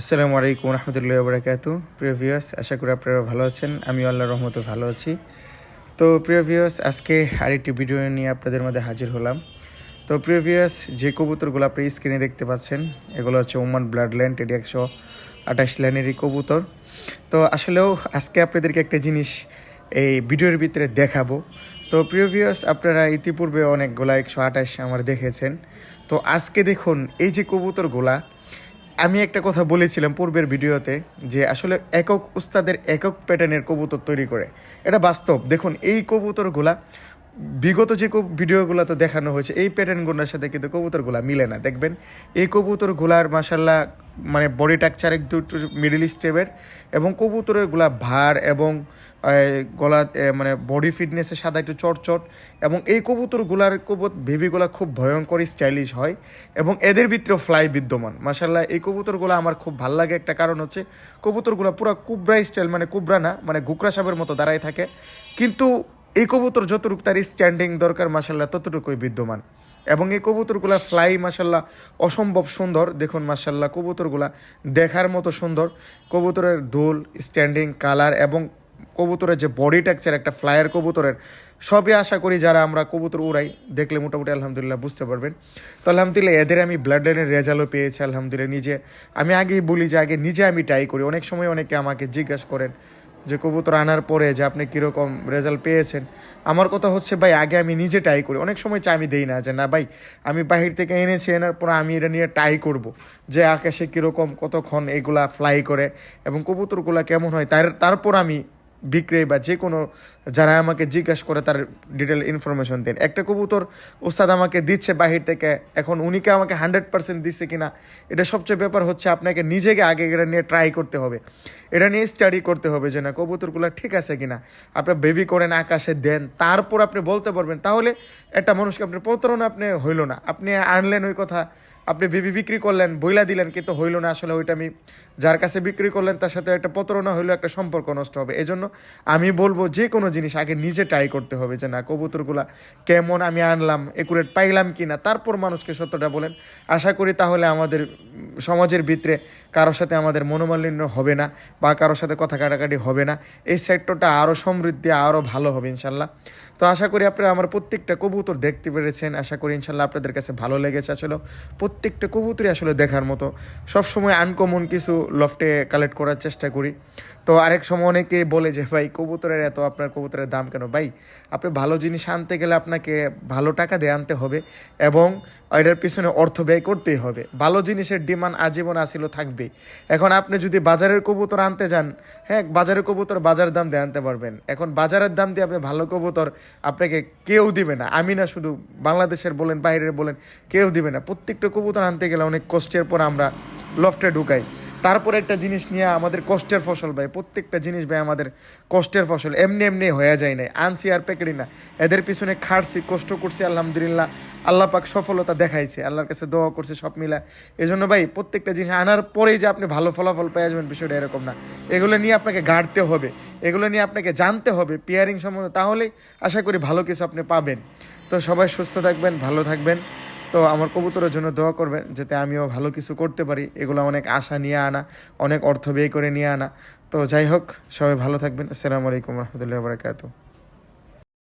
আসসালামু আলাইকুম রহমতুল্লাহ বরাকাত প্রিয় ভিউয়ার্স আশা করি আপনারা ভালো আছেন। আমি আল্লাহ রহমতে ভালো আছি। তো প্রিয় ভিউয়ার্স আজকে আরেকটি ভিডিও নিয়ে আপনাদের মধ্যে হাজির হলাম। তো প্রিয় ভিউয়ার্স যে কবুতরগুলো আপনি স্ক্রিনে দেখতে পাচ্ছেন, এগুলো হচ্ছে ওমান ব্লাড ল্যান্ড এটি একশো আঠাশ লাইনেরই কবুতর। তো আসলেও আজকে আপনাদেরকে একটা জিনিস এই ভিডিওর ভিতরে দেখাবো। তো প্রিয় ভিউয়ার্স আপনারা ইতিপূর্বে অনেকগুলা একশো আঠাশ আমার দেখেছেন। তো আজকে দেখুন, এই যে কবুতরগুলা আমি একটা কথা বলেছিলাম পূর্বের ভিডিওতে যে আসলে একক উস্তাদের একক প্যাটার্নের কবুতর তৈরি করে। এটা বাস্তব। দেখুন, এই কবুতরগুলা বিগত যে ভিডিওগুলো তো দেখানো হয়েছে, এই প্যাটার্নগুলোর সাথে কিন্তু কবুতরগুলা মিলে না, দেখবেন? এই কবুতরগুলার মাসাল্লাহ মানে বডি টাকচার একটু মিডিল স্টেপের এবং কবুতরেরগুলা ভার এবং গলা মানে বডি ফিটনেসের সাদা একটু চটচট এবং এই কবুতরগুলার কবুত বেবিগুলা খুব ভয়ঙ্কর স্টাইলিশ হয় এবং এদের ভিতরে ফ্লাই বিদ্যমান। মাসাল্লাহ এই কবুতরগুলো আমার খুব ভালো লাগে। একটা কারণ হচ্ছে কবুতরগুলো পুরো কুবরা স্টাইল মানে কুবরা না মানে গুকরা সাপের মতো দাঁড়ায় থাকে। কিন্তু এই কবুতর যতটুকু তার স্ট্যান্ডিং দরকার মাসাল্লাহ ততটুকুই বিদ্যমান। এবং এই কবুতরগুলা ফ্লাই মাসাল্লাহ অসম্ভব সুন্দর। দেখুন মাসাল্লাহ কবুতরগুলা দেখার মতো সুন্দর। কবুতরের দোল স্ট্যান্ডিং কালার এবং কবুতরের যে বডি টেক্সচার একটা ফ্লায়ার কবুতরের, সবই আশা করি যারা আমরা কবুতর উড়াই, দেখলে মোটামুটি আলহামদুলিল্লাহ বুঝতে পারবেন। তো আলহামদুলিল্লাহ, এদের আমি ব্লাড লাইনের রেজাল্টও পেয়েছি, আলহামদুলিল্লাহ, নিজে, আমি আগেই বলি যে, আগে নিজে আমি ট্রাই করি। অনেক সময় অনেকে আমাকে জিজ্ঞাসা করেন যে কবুতর আনার পরে যে আপনি কীরকম রেজাল্ট পেয়েছেন। আমার কথা হচ্ছে, ভাই, আগে আমি নিজে ট্রাই করি। অনেক সময় চা আমি দেই না যে, না, ভাই, আমি বাহির থেকে এনেছি, এনার পর আমি এটা নিয়ে ট্রাই করব। যে আকাশে কীরকম কতক্ষণ এগুলা ফ্লাই করে এবং কবুতরগুলা কেমন হয়, তার, তারপর আমি বিক্রয় বা যে কোনো যারা আমাকে জিজ্ঞাসা করে তার ডিটেল ইনফরমেশন দেন। একটা কবুতর ওস্তাদ আমাকে দিচ্ছে বাহির থেকে, এখন উনিকে আমাকে হান্ড্রেড পার্সেন্ট দিচ্ছে কিনা, এটা সবচেয়ে ব্যাপার হচ্ছে আপনাকে নিজেকে আগে এটা নিয়ে ট্রাই করতে হবে। এটা নিয়ে স্টাডি করতে হবে যে না, কবুতরগুলো ঠিক আছে কিনা। আপনি বেবি করেন, আকাশে দেন, তারপর আপনি বলতে পারবেন, তাহলে একটা মানুষকে আপনি প্রতারণা আপনি হইল না। আপনি আনলেন ওই কথা আপনি বেবি বিক্রি করলেন, বইলা দিলেন, কিন্তু হইল না। আসলে ওইটা আমি যার কাছে বিক্রি করলেন, তার সাথে একটা প্রতারণা হইল একটা সম্পর্ক নষ্ট হবে। এজন্য আমি বলব যে কোনো জিনিস আগে নিজে ট্রাই করতে হবে যে, না, কবুতরগুলা কেমন আমি আনলাম একুরেট পাইলাম কি না তারপর মানুষকে সত্যটা বলেন। আশা করি তাহলে আমাদের সমাজের ভিতরে কারোর সাথে আমাদের মনোমালিন্য হবে না বা কারোর সাথে কথা কাটাকাটি হবে না। এই সেক্টরটা আরও সমৃদ্ধি আরও ভালো হবে ইনশাল্লাহ। তো আশা করি আপনারা আমার প্রত্যেকটা কবুতর দেখতে পেরেছেন। আশা করি ইনশাল্লাহ আপনাদের কাছে ভালো লেগেছে। আসলে প্রত্যেকটা কবুতরই আসলে দেখার মতো। সবসময় আনকমন কিছু লফটে কালেক্ট করার চেষ্টা করি। তো আরেক সময় অনেকে বলে যে, ভাই, কবুতরের এত, আপনার কবুতরের দাম কেন? ভাই, আপনি ভালো জিনিস আনতে গেলে আপনাকে ভালো টাকা দিয়ে আনতে হবে এবং এটার পিছনে অর্থ ব্যয় করতেই হবে। ভালো জিনিসের ডিমান্ড আজীবন আসিল থাকবে এখন আপনি যদি বাজারের কবুতর আনতে যান হ্যাঁ বাজারের কবুতর বাজার দাম দিয়ে আনতে পারবেন। এখন বাজারের দাম দিয়ে আপনি ভালো কবুতর আপনাকে কেউ দিবে না। আমি না শুধু বাংলাদেশের বলেন, বাইরের বলেন, কেউ দিবে না। প্রত্যেকটা কবুতর আনতে গেলে অনেক কষ্টের পর আমরা লফটে ঢুকাই। তারপরে একটা জিনিস নিয়ে আমাদের কষ্টের ফসল ভাই, প্রত্যেকটা জিনিস ভাই আমাদের কষ্টের ফসল, এমনি এমনি হয়ে যায় না আনছি আর পেকেড়ি না। এদের পিছনে খাটছি, কষ্ট করছি, আলহামদুলিল্লাহ। আল্লাহ পাক সফলতা দেখাইছে, আল্লাহর কাছে দোয়া করছে সব মিলা। এই জন্য ভাই, প্রত্যেকটা জিনিস আনার পরেই যে আপনি ভালো ফলাফল পেয়ে যাবেন বিষয়টা এরকম না। এগুলো নিয়ে আপনাকে গাড়তে হবে, এগুলো নিয়ে আপনাকে জানতে হবে পেয়ারিং সম্বন্ধে, তাহলেই আশা করি ভালো কিছু আপনি পাবেন। তো সবাই সুস্থ থাকবেন, ভালো থাকবেন। তো আমার কবুতরের জন্য দোয়া করবেন যাতে আমিও ভালো কিছু করতে পারি। এগুলো অনেক আশা নিয়ে আনা, অনেক অর্থ ব্যয় করে নিয়ে আনা। তো যাই হোক, সবাই ভালো থাকবেন। আসসালামু আলাইকুম রহমতুল্লাহ বারকাতু